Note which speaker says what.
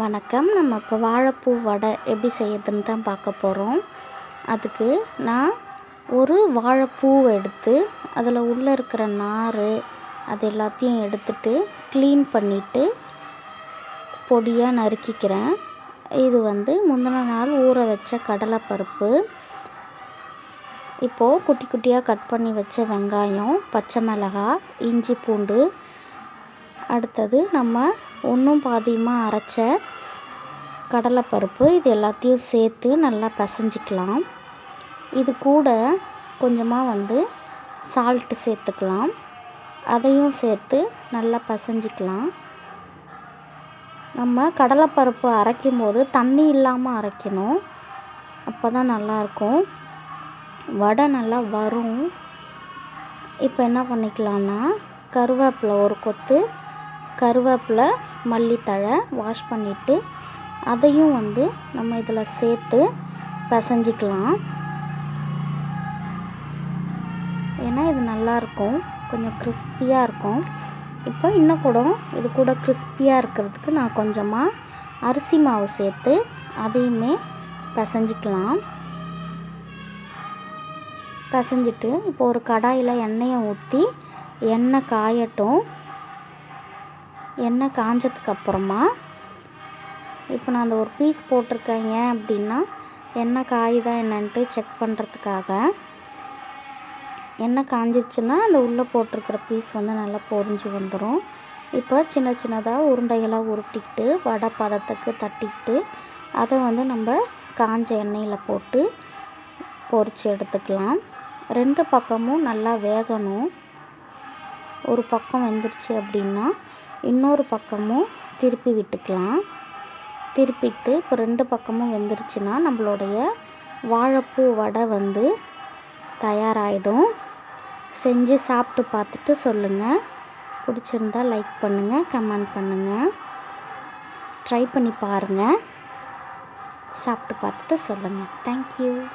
Speaker 1: வணக்கம். நம்ம இப்போ வாழைப்பூ வடை எப்படி செய்யறதுன்னு தான் பார்க்க போகிறோம் அதுக்கு நான் ஒரு வாழைப்பூ எடுத்து அதில் உள்ளே இருக்கிற நார் அது எல்லாத்தையும் எடுத்துட்டு க்ளீன் பண்ணிவிட்டு பொடியாக நறுக்கிக்கிறேன். இது வந்து முந்தின நாள் ஊற வச்ச கடலைப்பருப்பு. இப்போது குட்டி குட்டியாக கட் பண்ணி வச்ச வெங்காயம் பச்சை மிளகாய் இஞ்சி பூண்டு அடுத்தது நம்ம ஒன்றும் பாதியுமாக அரைச்ச கடலைப்பருப்பு இது எல்லாத்தையும் சேர்த்து நல்லா பிசைஞ்சிக்கலாம். இது கூட கொஞ்சமாக வந்து சால்ட்டு சேர்த்துக்கலாம். அதையும் சேர்த்து நல்லா பிசைஞ்சிக்கலாம். நம்ம கடலைப்பருப்பு அரைக்கும் போது தண்ணி இல்லாமல் அரைக்கணும். அப்போ தான் நல்லாயிருக்கும். வடை நல்லா வரும். இப்போ என்ன பண்ணிக்கலாம்னா கருவேப்பிலை ஒரு கொத்து கருவேப்பிலை மல்லித்தழை வாஷ் பண்ணிவிட்டு அதையும் வந்து நம்ம இதில் சேர்த்து பிசைஞ்சிக்கலாம். ஏன்னா இது நல்லாயிருக்கும் கொஞ்சம் கிறிஸ்பியாக இருக்கும். இப்போ இன்னும் கூட இது கூட கிறிஸ்பியாக இருக்கிறதுக்கு நான் கொஞ்சமாக அரிசி மாவு சேர்த்து அதையுமே பிசைஞ்சிக்கலாம். பிசைஞ்சிட்டு இப்போ ஒரு கடாயில் எண்ணெயை ஊற்றி எண்ணெய் காயட்டும். எண்ணெய் காஞ்சதுக்கு அப்புறமா? இப்போ நான் அந்த ஒரு பீஸ் போட்டிருக்கேன் ஏன் அப்படின்னா எண்ணெய் காயுதா என்னன்ட்டு செக் பண்ணுறதுக்காக எண்ணெய் காஞ்சிருச்சுன்னா அந்த உள்ளே போட்டிருக்கிற பீஸ் வந்து நல்லா பொரிஞ்சு வந்துடும் இப்போ சின்ன சின்னதாக உருண்டைகளாக உருட்டிக்கிட்டு வடை பதத்துக்கு தட்டிக்கிட்டு அதை வந்து நம்ம காஞ்ச எண்ணெயில் போட்டு பொரித்து எடுத்துக்கலாம். ரெண்டு பக்கமும் நல்லா வேகணும். ஒரு பக்கம் வெந்துருச்சு அப்படின்னா இன்னொரு பக்கமும் திருப்பி விட்டுக்கலாம். திருப்பிட்டு இப்போ ரெண்டு பக்கமும் வெந்துருச்சுன்னா நம்மளுடைய வாழைப்பூ வடை வந்து தயாராகிடும் செஞ்சு சாப்பிட்டு பார்த்துட்டு சொல்லுங்கள் பிடிச்சிருந்தா லைக் பண்ணுங்கள் கமெண்ட் பண்ணுங்கள் ட்ரை பண்ணி பாருங்கள் சாப்பிட்டு பார்த்துட்டு சொல்லுங்கள் தேங்க்யூ